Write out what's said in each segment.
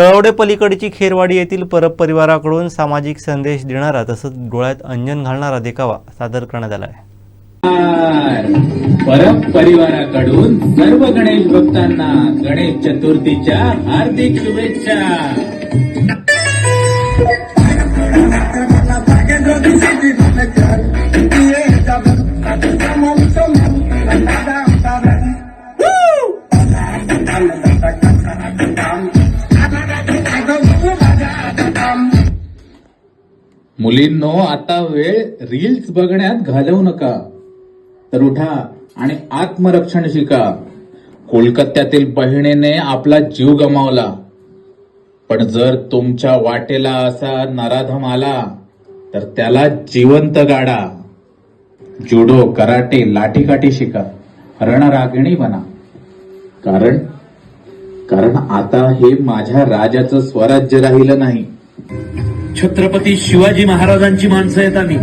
तळवडे पलीकडची खेरवाडी येथील परब परिवाराकडून सामाजिक संदेश देणारा तसंच डोळ्यात अंजन घालणारा देखावा सादर करण्यात आला आहे. परब परिवाराकडून सर्व गणेश भक्तांना गणेश चतुर्थीच्या हार्दिक शुभेच्छा. मुलींनो आता वेळ रील्स बघण्यात घालवू नका. तर उठा आणि आत्मरक्षण शिका. कोलकात्यातील बहिणीने आपला जीव गमावला. पण जर तुमच्या वाटेला असा नराधम आला तर त्याला जिवंत गाडा. जुडो कराटे लाठीकाठी शिका. रणरागिणी बना. कारण कारण आता हे माझ्या राजाचं स्वराज्य राहिलं नाही. छत्रपती शिवाजी महाराजांची माणसं आहेत आम्ही.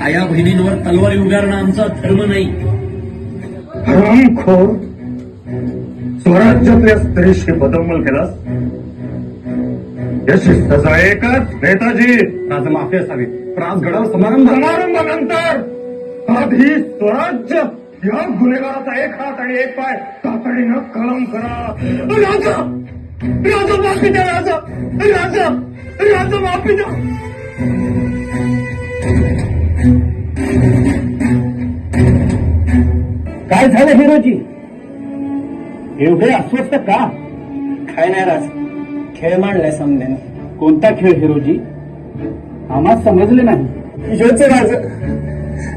आया बहिणींवर तलवारी उगारणं आमचा धर्म नाही. हरामखोर स्वराज्यातल्या स्त्रीशी बदमल केलास? याची सजा एकच नेताजी राजमाफी असावी. राजगडावर समारंभ समारंभानंतर आधी स्वराज्य या गुन्हेगाराचा एक हात आणि एक पाय तातडीनं कलम करा. राजा राजा माफी द्या राजा. राजा. राजा माफी द्या. काय झालं हिरोजी? एवढे अस्वस्थ का? काय नाही राज. खेळ मांडलाय समजाने. कोणता खेळ हिरोजी? आम्हाला समजले नाही. योच राज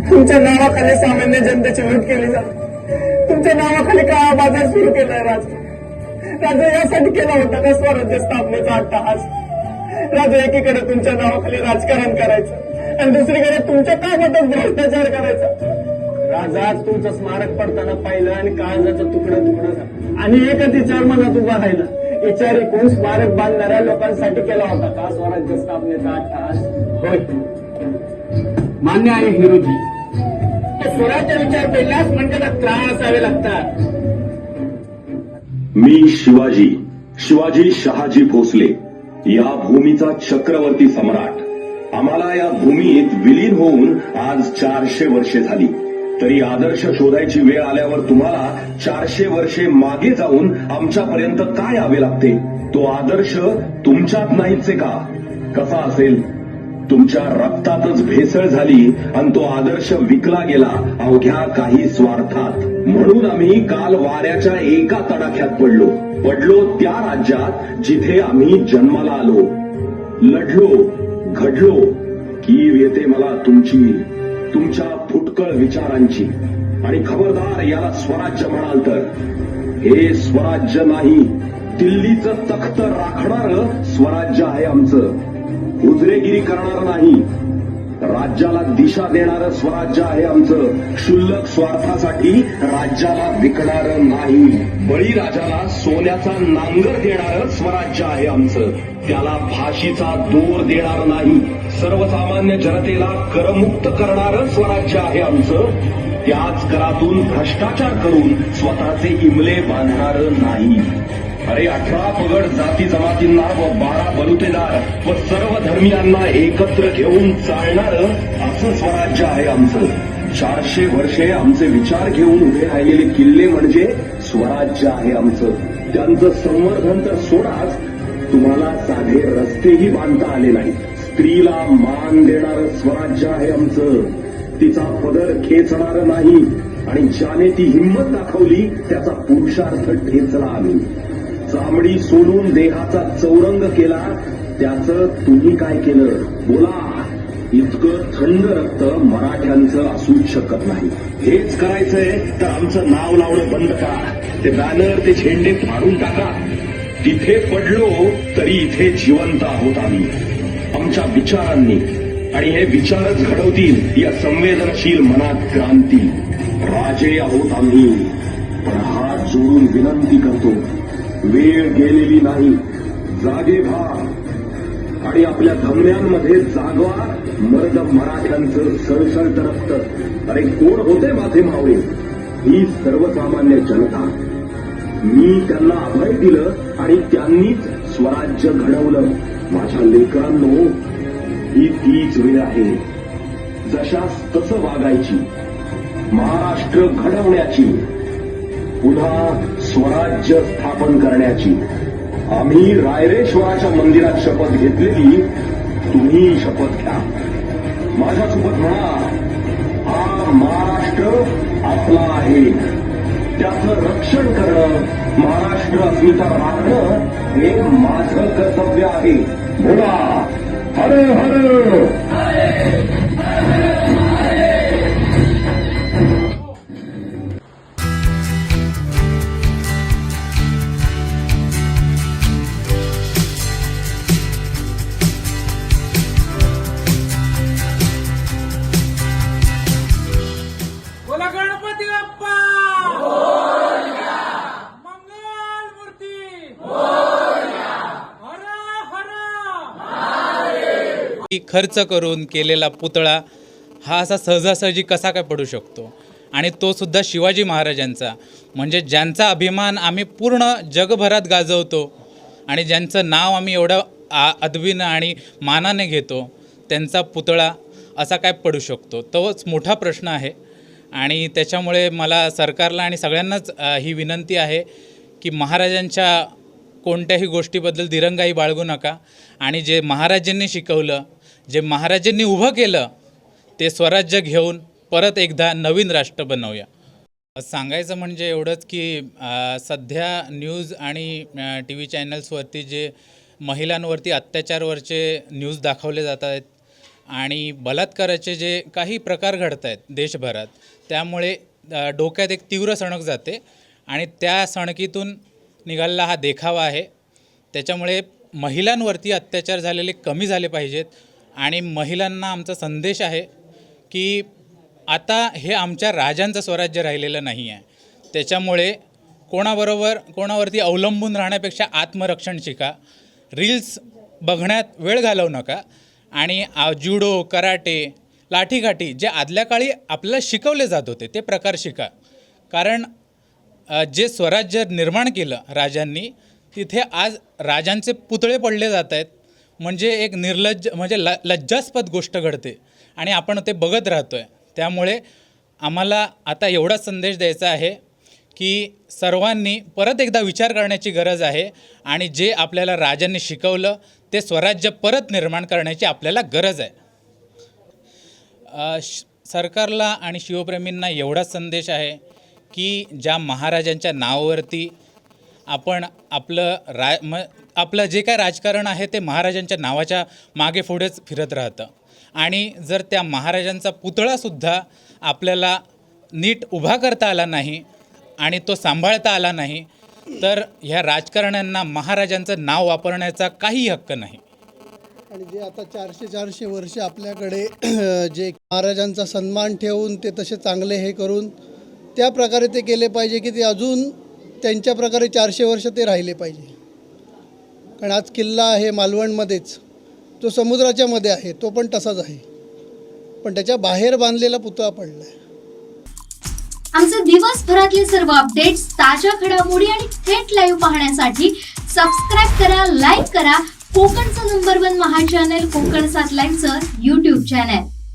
तुमच्या नावाखाली सामान्य जनतेची लूट केली जाते. तुमच्या नावाखाली काळा बाजार सुरू केलाय राज. राजा यासाठी केला होता का स्वराज्य स्थापनेचा अट्टहास? राजा एकीकडे तुमच्या नावाखाली राजकारण करायचं आणि दुसरीकडे तुमच्या कामातच भ्रष्टाचार करायचा. राजा तुमचं स्मारक पडताना पाहिलं आणि काळजाचं तुकडं तुकडं झालं. आणि एकच विचार मनात उभा राहिला. विचार एकूण स्मारक बांधणाऱ्या लोकांसाठी केला होता का स्वराज्य स्थापनेचा अट्टहास? होय. मान्य आहे हिरोजी. स्वराज्य विचार पेडल्यास म्हणजे त्रास असावे लागतात. मी शिवाजी शिवाजी शहाजी भोसले या भूमीचा चक्रवर्ती सम्राट. आम्हाला या भूमीत विलीन होऊन आज चारशे वर्षे झाली. तरी आदर्श शोधायची वेळ आल्यावर तुम्हाला चारशे वर्षे मागे जाऊन आमच्यापर्यंत काय यावे लागते? तो आदर्श तुमच्यात नाहीचे का? कसा असेल? तुमच्या रक्तातच भेसळ झाली आणि तो आदर्श विकला गेला. अवघ्या काही स्वार्थात. म्हणून आम्ही काल वाऱ्याच्या एका तडाख्यात पडलो. पडलो त्या राज्यात जिथे आम्ही जन्माला आलो. लढलो घडलो. कीव येते मला तुमची तुमच्या फुटकळ विचारांची. आणि खबरदार याला स्वराज्य म्हणाल तर. हे स्वराज्य नाही दिल्लीचं तख्त राखणार स्वराज्य आहे आमचं. उजरेगिरी करणार नाही. राज्याला दिशा देणारं स्वराज्य आहे आमचं. क्षुल्लक स्वार्थासाठी राज्याला विकणार नाही. बळीराजाला सोन्याचा नांगर देणारं स्वराज्य आहे आमचं. त्याला फाशीचा दोर देणार नाही. सर्वसामान्य जनतेला करमुक्त करणारं स्वराज्य आहे आमचं. त्याच करातून भ्रष्टाचार करून स्वतःचे इमले बांधणार नाही. अरे अठरा पगड जाती जमातींना व बारा बलुतेदार व सर्व धर्मियांना एकत्र घेऊन चालणार असं स्वराज्य आहे आमचं. चारशे वर्षे आमचे विचार घेऊन उभे राहिलेले किल्ले म्हणजे स्वराज्य आहे आमचं. त्यांचं संवर्धन तर सोडाच तुम्हाला साधे रस्तेही बांधता आले नाही. स्त्रीला मान देणारं स्वराज्य आहे आमचं. तिचा पदर खेचणार नाही आणि ज्याने ती हिंमत दाखवली त्याचा पुरुषार्थ ठेचला आम्ही. चामडी सोडून देहाचा चौरंग केला. त्याच तुम्ही काय केलं? बोला. इतकं थंड रक्त मराठ्यांचं असूच शकत नाही. हेच करायचंय तर आमचं नाव लावणं बंद करा. ते बॅनर ते झेंडे फाडून टाका. तिथे पडलो तरी इथे जिवंत आहोत आम्ही. आमच्या विचारांनी. आणि हे विचारच घडवतील या संवेदनशील मनात क्रांती. राजे आहोत आम्ही. पण हात जोडून विनंती करतो वेळ गेलेली नाही. जागे व्हा. आणि आपल्या धमन्यांमध्ये जागवा. मर्द मराठ्यांचं सळसळत रक्त अरे कोण होते माझे मावळे? ही सर्वसामान्य जनता. मी त्यांना अभय दिलं आणि त्यांनीच स्वराज्य घडवलं. माझ्या लेकरांनो ही तीच वेळ आहे. जशास तसं वागायची. महाराष्ट्र घडवण्याची. पुन्हा स्वराज्य स्थापन करण्याची. आम्ही रायरेश्वराच्या मंदिरात शपथ घेतलेली तुम्ही शपथ घ्या. माझ्यासोबत म्हणा हा महाराष्ट्र आपला आहे. त्याचं रक्षण करणं महाराष्ट्र अस्मिता राखणं हे माझं कर्तव्य आहे. बोला. हर हर! खर्च करून केलेला पुतळा हा असा सहजासहजी कसा काय पडू शकतो? आणि तो सुद्धा शिवाजी महाराजांचा. म्हणजे ज्यांचा अभिमान आम्ही पूर्ण जगभरात गाजवतो आणि ज्यांचं नाव आम्ही एवढं आ अदबीनं आणि मानाने घेतो त्यांचा पुतळा असा काय पडू शकतो? तोच मोठा प्रश्न आहे. आणि त्याच्यामुळे मला सरकारला आणि सगळ्यांनाच ही विनंती आहे की महाराजांच्या कोणत्याही गोष्टीबद्दल दिरंगाई बाळगू नका. आणि जे महाराजांनी शिकवलं जे महाराजांनी उभं केलं ते स्वराज्य घेऊन परत एकदा नवीन राष्ट्र बनवूया. सांगायचं म्हणजे एवढंच की सध्या न्यूज आणि टी व्ही चॅनल्सवरती जे महिलांवरती अत्याचारवरचे न्यूज दाखवले जात आहेत आणि बलात्काराचे जे काही प्रकार घडत आहेत देशभरात त्यामुळे डोक्यात एक तीव्र सणक जाते आणि त्या सणकीतून निघालेला हा देखावा आहे. त्याच्यामुळे महिलांवरती अत्याचार झालेले कमी झाले पाहिजेत. आणि महिलांना आमचा संदेश आहे की आता हे आमच्या राजांचं स्वराज्य राहिलेलं नाही आहे. त्याच्यामुळे कोणाबरोबर कोणावरती अवलंबून राहण्यापेक्षा आत्मरक्षण शिका. रील्स बघण्यात वेळ घालवू नका. आणि जुडो कराटे लाठीकाठी जे आदल्या काळी आपल्याला शिकवले जात होते ते प्रकार शिका. कारण जे स्वराज्य निर्माण केलं राजांनी तिथे आज राजांचे पुतळे पडले जात आहेत. म्हणजे एक निर्लज्ज म्हणजे ल लज्जास्पद गोष्ट घडते. आणि आपण ते बघत राहतो आहे त्यामुळे आम्हाला आता एवढा संदेश द्यायचा आहे की सर्वांनी परत एकदा विचार करण्याची गरज आहे आणि जे आपल्याला राजांनी शिकवलं ते स्वराज्य परत निर्माण करण्याची आपल्याला गरज आहे. श सरकारला आणि शिवप्रेमींना एवढाच संदेश आहे की ज्या महाराजांच्या नावावरती आपण आपलं रा म आपलं जे काय राजकारण आहे ते महाराजांच्या नावाच्या मागे पुढेच फिरत राहतं. आणि जर त्या महाराजांचा पुतळासुद्धा आपल्याला नीट उभा करता आला नाही आणि तो सांभाळता आला नाही तर ह्या राजकारण्यांना महाराजांचं नाव वापरण्याचा काही हक्क नाही. आणि जे आता चारशे चारशे वर्ष आपल्याकडे जे महाराजांचा सन्मान ठेवून ते तसे चांगले हे करून त्या प्रकारे ते केले पाहिजे की ते अजून त्यांच्या प्रकारे चारशे वर्ष ते राहिले पाहिजे? कारण आज किल्ला आहे मालवणमध्येच. तो समुद्राच्या मध्ये आहे तो पण तसाच आहे. पण त्याच्या बाहेर बांधलेला पुतळा पडला आहे आमचे दिवसभरातले सर्व अपडेट्स ताज्या घडामोडी आणि थेट लाईव्ह पाहण्यासाठी सबस्क्राईब करा लाईक करा. कोकणचं नंबर वन महा चॅनल कोकण सात लाईव्हचं युट्यूब चॅनल